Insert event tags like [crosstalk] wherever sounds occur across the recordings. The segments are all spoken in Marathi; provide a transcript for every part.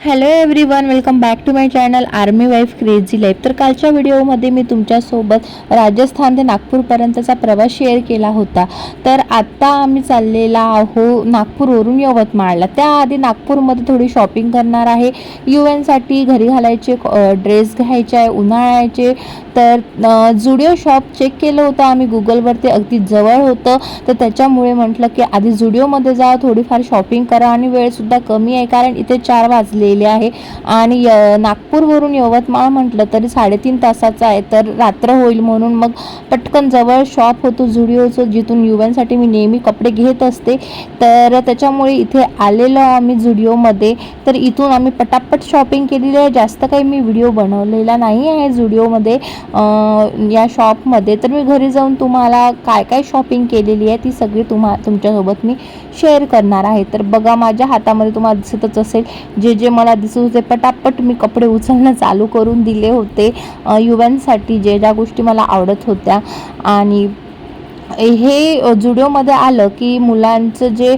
Hello everyone welcome back to my channel army wife crazy life तर कालच्या व्हिडिओमध्ये मी तुमच्यासोबत राजस्थान ते नागपूरपर्यंतचा प्रवास शेअर केला होता. तर आत्ता आम्ही चाललेला आहो नागपूरवरून यवतमाळला. त्याआधी नागपूरमध्ये थोडी शॉपिंग करणार आहे. यू एनसाठी घरी घालायचे ड्रेस घ्यायचे आहे उन्हाळ्याचे तर जुडिओ शॉप चेक केलं होतं आम्ही गुगलवरती अगदी जवळ होतं. तर त्याच्यामुळे म्हटलं की आधी जुडिओमध्ये जा थोडीफार शॉपिंग करा आणि वेळसुद्धा कमी आहे कारण इथे चार वाजलेले आहे. आणि य नागपूरवरून यवतमाळ म्हटलं तरी साडेतीन तासाचं आहे. तर रात्र होईल म्हणून मग पटकन जवळ शॉप होतो जुडिओचं जिथून युवनसाठी मी नेहमी कपडे घेत असते. तर त्याच्यामुळे इथे आलेलो आम्ही जुडिओमध्ये तर इथून आम्ही पटापट शॉपिंग केलेली आहे. जास्त काही मी व्हिडिओ बनवलेला नाही आहे जुडिओमध्ये या शॉपमध्ये. तर मी घरी जाऊन तुम्हाला काय काय शॉपिंग केलेली आहे ती सगळी तुम्हा तुमच्यासोबत मी शेअर करणार आहे. तर बघा माझ्या हातामध्ये तुम्हाला दिसतच असेल जे जे मला दिसत होते पटापट मी कपडे उचलणं चालू करून दिले होते युवांसाठी जे ज्या गोष्टी मला आवडत होत्या. आणि हे जुडिओमध्ये आलं की मुलांचं जे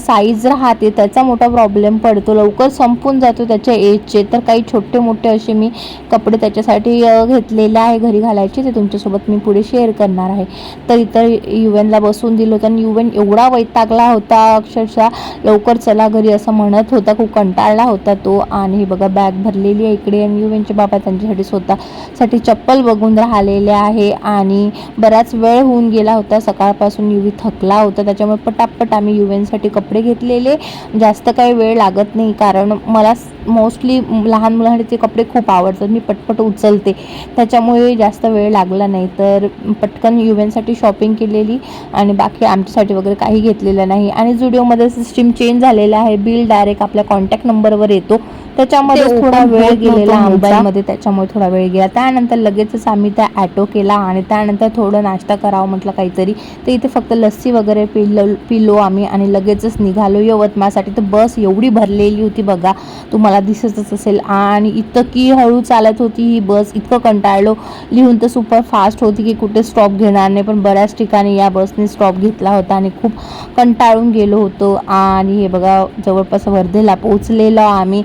साईज राहते त्याचा मोठा प्रॉब्लेम पडतो. लवकर संपून जातो त्याच्या एजचे तर काही छोटे मोठे असे मी कपडे त्याच्यासाठी घेतलेले आहे घरी घालायचे. ते तुमच्यासोबत मी पुढे शेअर करणार आहे. तर इतर एनला बसून दिलं. होतं आणि युवन एवढा वैतागला होता अक्षरशः. लवकर चला घरी असं म्हणत होता. खूप कंटाळला होता तो. आणि हे बघा बॅग भरलेली आहे इकडे. आणि युवनचे बाबा त्यांच्यासाठी स्वतःसाठी चप्पल बघून राहिलेले आहे. आणि बराच वेळ होऊन गेला होता. सकाळपासून युवी थकला होता. त्याच्यामुळे पटापट आम्ही युवेंसाठी कपडे घेतलेले. जास्त काही वेळ लागत नाही कारण मला मोस्टली लहान मुलांसाठी ते कपडे खूप आवडतात. मी पटपट उचलते. त्याच्यामुळे जास्त वेळ लागला नाही. तर पटकन युवेंसाठी शॉपिंग केलेली आणि बाकी आमच्यासाठी वगैरे काही घेतलेलं नाही. आणि जुडिओमध्ये सिस्टीम चेंज झालेलं आहे. बिल डायरेक्ट आपल्या कॉन्टॅक्ट नंबरवर येतो. त्याच्यामध्ये थोडा वेळ गेलेला. मोबाईलमध्ये त्याच्यामुळे थोडा वेळ गेला. त्यानंतर लगेचच आम्ही त्या ॲटो केला आणि त्यानंतर थोडं नाश्ता करावं म्हटलं काहीतरी. तर इथे फक्त लस्सी वगैरे पिलो पिलो आम्ही आणि लगेचच निघालो. यवतमाळसाठी तर बस एवढी भरलेली होती बघा. तुम्हाला दिसतच असेल. आणि इतकी हळू चालत होती ही बस. इतकं कंटाळलो. लिहून तर सुपर फास्ट होती की कुठे स्टॉप घेणार नाही. पण बऱ्याच ठिकाणी या बसने स्टॉप घेतला होता आणि खूप कंटाळून गेलो होतो. आणि हे बघा जवळपास वर्धेला पोचलेलो आम्ही.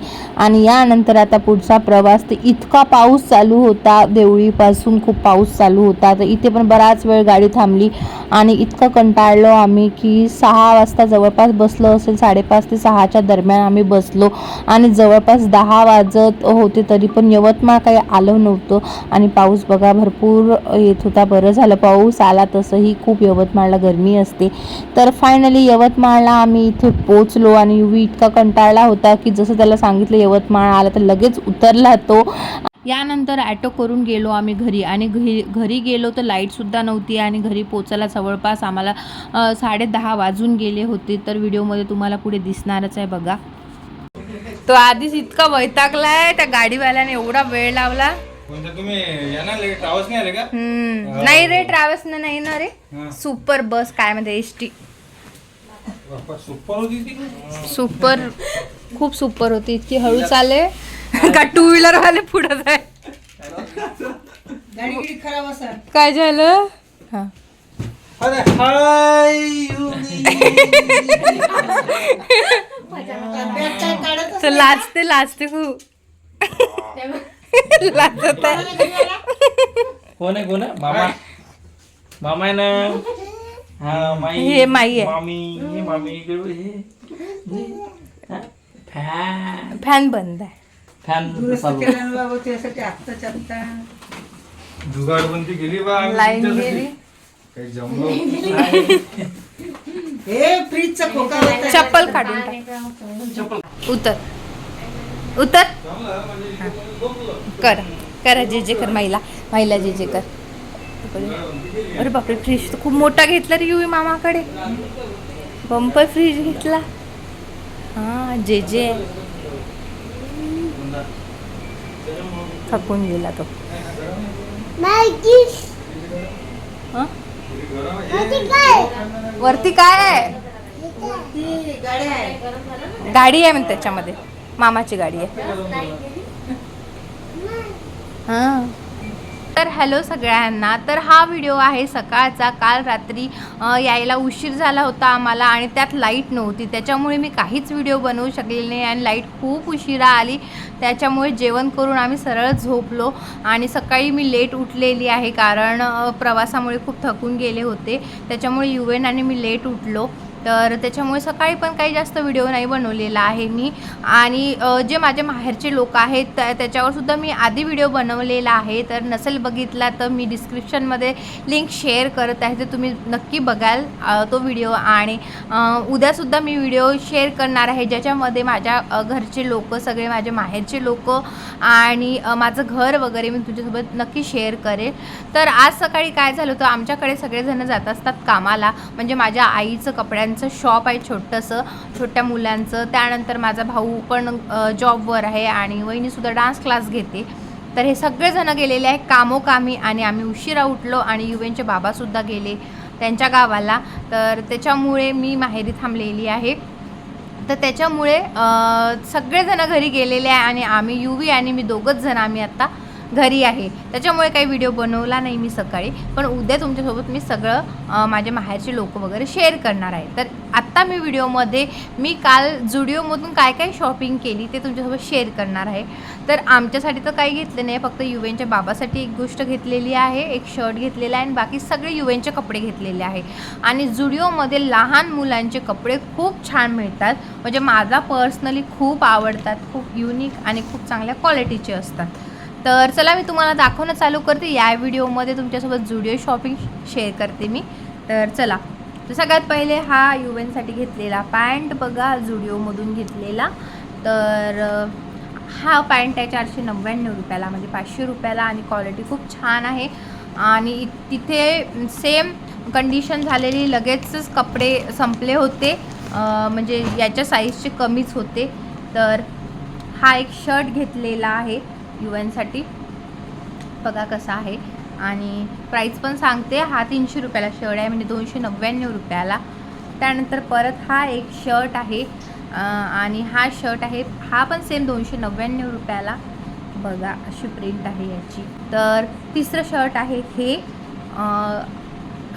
आणि यानंतर आता पुढचा प्रवास तर इतका पाऊस चालू होता देवळीपासून खूप पाऊस चालू होता. तर इथे पण बराच वेळ गाडी थांबली आणि इतकं कंटाळलो आम्ही की सहा वाजता जवळपास बसलो असेल साडेपाच ते सहाच्या दरम्यान आम्ही बसलो आणि जवळपास दहा वाजत होते तरी पण यवतमाळ काही आलं नव्हतं आणि पाऊस बघा भरपूर येत होता. बरं झालं पाऊस आला तसंही खूप यवतमाळला गरमी असते. तर फायनली यवतमाळला आम्ही इथे पोचलो आणि युवी इतका कंटाळला होता की जसं त्याला सांगितलं यवतमाळ आला तर लगेच उतरला तो. यानंतर ॲटो करून गेलो आम्ही घरी आणि घरी घरी गेलो तर लाईटसुद्धा नव्हती आणि घरी पोचायला जवळपास आम्हाला अ, साडेदहा वाजून गेले होते. तर व्हिडिओमध्ये तुम्हाला पुढे दिसणारच आहे बघा. तो आधीच इतका वैतागलाय त्या गाडीवाल्याने एवढा वेळ लावला. म्हणजे नाही रे ट्रॅव्हल्स नाही ना रे. सुपर बस काय म्हणते एस टी सुपर खूप सुपर होती इतकी हळू चाले [laughs] का टू व्हीलर वाले पुढे जाय. काय झालं? हा. [laughs] तर लाजते लाजते खूप. [laughs] लाजत कोण आहे कोण आहे? मामा. मामा आहे ना? हा माई. हे माई आहे. मामी हे मामी इकडे हे. फॅन फॅन बंद आहे. फॅन जुगाडबंदी गेली बा आम्ही लाईन तुमच्यासाठी. गेली. काही जमलो [laughs] हे फ्रीजचा खोका होता. चप्पल काढून टाक. उतर. उतर. हा. कर. करा जे जे कर महिला. महिला जे जे कर. अरे बापरे फ्रीज तर खूप मोठा घेतला रे युवी मामाकडे. बंपर फ्रीज घेतला. हा जे जे. थकून गेला तो. हा? वरती काय? आहे? गाडी आहे म्हणते त्याच्यामध्ये. मामाची गाडी आहे. हा. तर हॅलो सगळ्यांना. तर हा व्हिडिओ आहे सकाळचा. काल रात्री यायला उशीर झाला होता आम्हाला आणि त्यात लाइट नव्हती. त्याच्यामुळे मी काहीच व्हिडिओ बनवू शकलेली नाही आणि लाइट खूप उशिरा आली. त्याच्यामुळे जेवण करून आम्ही सरळ झोपलो आणि सकाळी मी लेट उठलेली आहे कारण प्रवासामुळे खूप थकून गेले होते. त्याच्यामुळे युएन आणि मी लेट उठलो. तर त्याच्यामुळे सकाळी पण काही जास्त व्हिडिओ नाही बनवलेला आहे मी. आणि जे माझे माहेरचे लोक आहेत त्या त्याच्यावरसुद्धा मी आधी व्हिडिओ बनवलेला आहे. तर नसेल बघितला तर मी डिस्क्रिप्शनमध्ये लिंक शेअर करत आहे तर तुम्ही नक्की बघाल तो व्हिडिओ. आणि उद्यासुद्धा मी व्हिडिओ शेअर करणार आहे ज्याच्यामध्ये माझ्या घरचे लोक सगळे माझे माहेरचे लोक आणि माझं घर वगैरे मी तुझ्यासोबत नक्की शेअर करेल. तर आज सकाळी काय झालं होतं आमच्याकडे सगळेजण जात असतात कामाला. म्हणजे माझ्या आईचं त्यांचं शॉप आहे छोटंसं छोट्या मुलांचं. त्यानंतर माझा भाऊ पण जॉबवर आहे आणि वहिनीसुद्धा डान्स क्लास घेते. तर हे सगळेजण गेलेले आहे कामोकामी आणि आम्ही उशिरा उठलो आणि युवेनचे बाबासुद्धा गेले त्यांच्या गावाला. तर त्याच्यामुळे मी माहेरी थांबलेली आहे. तर त्याच्यामुळे सगळेजणं घरी गेलेले आहे आणि आम्ही युवी आणि मी दोघंच जण आम्ही आत्ता घरी आहे. त्याच्यामुळे काही व्हिडिओ बनवला नाही मी सकाळी. पण उद्या तुमच्यासोबत मी सगळं माझ्या माझे माहेरचे लोक वगैरे शेअर करणार आहे. तर आत्ता मी व्हिडिओमध्ये मी काल जुडिओमधून काय काय शॉपिंग केली ते तुमच्यासोबत शेअर करणार आहे. तर आमच्यासाठी तर काही घेतलं नाही फक्त युवेनच्या बाबासाठी एक गोष्ट घेतलेली आहे एक शर्ट घेतलेला आहे आणि बाकी सगळे युवेनचे कपडे घेतलेले आहे. आणि जुडिओमध्ये लहान मुलांचे कपडे खूप छान मिळतात. म्हणजे माझा पर्सनली खूप आवडतात खूप युनिक आणि खूप चांगल्या क्वालिटीचे असतात. तर चला मी तुम्हाला दाखवणं चालू करते. या व्हिडिओमध्ये तुमच्यासोबत जुडिओ शॉपिंग शेअर करते मी. तर चला तर सगळ्यात पहिले हा युवेनसाठी घेतलेला पॅन्ट बघा जुडिओमधून घेतलेला. तर हा पॅन्ट आहे चारशे नव्याण्णव रुपयाला म्हणजे पाचशे रुपयाला आणि क्वालिटी खूप छान आहे. आणि इ- तिथे सेम कंडिशन झालेली लगेचच कपडे संपले होते. म्हणजे याच्या साईजचे कमीच होते. तर हा एक शर्ट घेतलेला आहे. युवांसाठी बघा कसा आहे. आणि प्राईस पण सांगते हा तीनशे रुपयाला शर्ट आहे म्हणजे दोनशे नव्याण्णव रुपयाला. त्यानंतर परत हा एक शर्ट आहे. आणि हा शर्ट आहे हा पण सेम दोनशे नव्याण्णव रुपयाला. बघा अशी प्रिंट आहे याची. तर तिसरं शर्ट आहे हे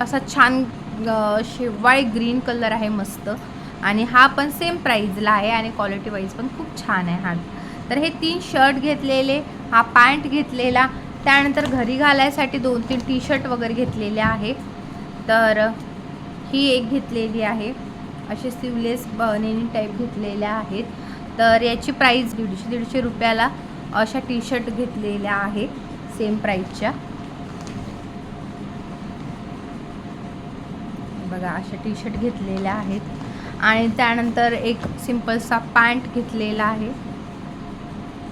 असा छान अं, शेवाळी ग्रीन कलर आहे मस्त. आणि हा पण सेम प्राईजला आहे आणि क्वालिटी वाईज पण खूप छान आहे हा. तर हे तीन शर्ट घेतलेले हा पॅन्ट घेतलेला त्यानंतर घरी घालायसाठी दोन तीन टी शर्ट वगैरे घेतलेले आहे. तर ही एक घेतलेली आहे. असे सिवलेस बनेनी टाईप घेतलेल्या आहेत. तर याची प्राईस दीडशे दीडशे रुपयाला अशा टी शर्ट घेतलेल्या आहेत सेम प्राईजच्या बघा अशा टी शर्ट घेतलेल्या आहेत. आणि त्यानंतर एक सिम्पलसा पॅन्ट घेतलेला आहे.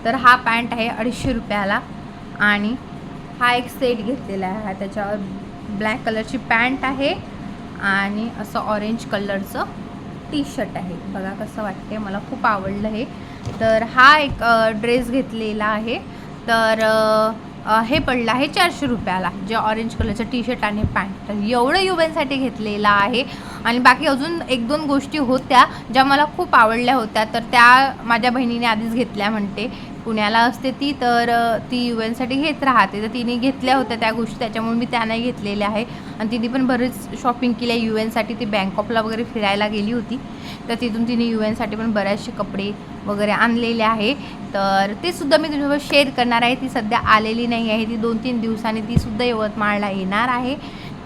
तर हा पॅन्ट आहे अडीचशे रुपयाला आणि हा एक सेट घेतलेला आहे. हा त्याच्यावर ब्लॅक कलरची पॅन्ट आहे आणि असं ऑरेंज कलरचं टी शर्ट आहे. बघा कसं वाटते मला खूप आवडलं हे. तर हा एक ड्रेस घेतलेला आहे. तर हे पडलं आहे चारशे रुपयाला जे ऑरेंज कलरचं टी शर्ट आणि पॅन्ट. तर एवढं युवनसाठी घेतलेलं आहे. आणि बाकी अजून एक दोन गोष्टी होत्या ज्या मला खूप आवडल्या होत्या. तर त्या माझ्या बहिणीने आधीच घेतल्या म्हणते. पुण्याला असते ती तर ती यू एनसाठी घेत राहते. तर तिने घेतल्या होत्या त्या गोष्टी त्याच्यामुळे मी त्या नाही घेतलेल्या आहे. आणि तिने पण बरेच शॉपिंग केल्या यू एनसाठी ती बँकॉकला वगैरे फिरायला गेली होती. तर तिथून तिने यू एनसाठी पण बरेचसे कपडे वगैरे आणलेले आहे. तर ते सुद्धा मी तुझ्यासोबत शेअर करणार आहे. ती सध्या आलेली नाही आहे. ती दोन तीन दिवसांनी ती सुद्धा यवतमाळला येणार आहे.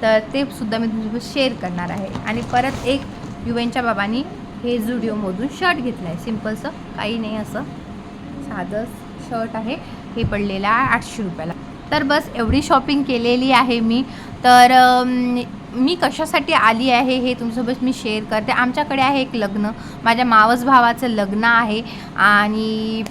तर ते सुद्धा मी तुझ्यासोबत शेअर करणार आहे. आणि परत एक युवेनच्या बाबांनी हे जुडिओमधून शर्ट घेतलं आहे सिम्पलचं काही नाही असं. साधं शर्ट आहे हे पडलेलं आहे आठशे रुपयाला. तर बस एवढी शॉपिंग केलेली आहे मी. तर मी कशासाठी आली आहे हे तुमच्यासोबत मी शेअर करते. आमच्याकडे आहे एक लग्न. माझ्या मावस भावाचं लग्न आहे आणि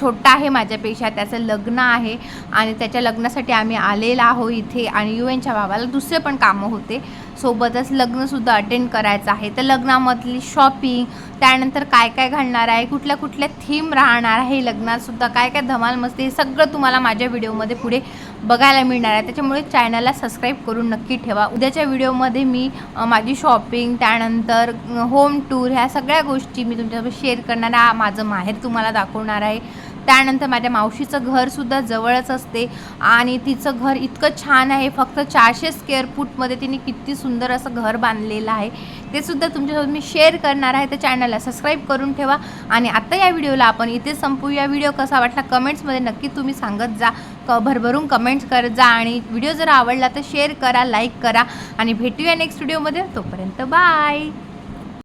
छोटा आहे माझ्यापेक्षा. त्याचं लग्न आहे आणि त्याच्या लग्नासाठी आम्ही आलेला आहो इथे आणि यू एनच्या भावाला दुसरे पण कामं होते. सोबतच लग्नसुद्धा अटेंड करायचं आहे. तर लग्नामधली शॉपिंग त्यानंतर काय काय घालणार आहे कुठल्या कुठल्या थीम राहणार आहे लग्नातसुद्धा काय काय धमाल मस्ती हे सगळं तुम्हाला माझ्या व्हिडिओमध्ये पुढे बघायला मिळणार आहे. त्याच्यामुळे चॅनलला सबस्क्राईब करून नक्की ठेवा. उद्याच्या व्हिडिओमध्ये मी माझी शॉपिंग त्यानंतर होम टूर ह्या सगळ्या गोष्टी मी तुमच्यासोबत शेअर करणार आहे. माझं माहेर तुम्हाला दाखवणार आहे. त्यानंतर माझ्या मावशीचं घरसुद्धा जवळच असते आणि तिचं घर इतकं छान आहे फक्त चारशे स्क्वेअर फूटमध्ये तिने किती सुंदर असं घर बांधलेलं आहे. ते सुद्धा तुमच्यासोबत मी शेअर करणार आहे. तर चॅनलला सबस्क्राईब करून ठेवा आणि आता या व्हिडिओला आपण इथे संपूया. व्हिडिओ कसा वाटला कमेंट्समध्ये नक्की तुम्ही सांगत जा. क भरभरून कमेंट्स करत जा आणि व्हिडिओ जर आवडला तर शेअर करा लाईक करा आणि भेटूया नेक्स्ट व्हिडिओमध्ये तोपर्यंत बाय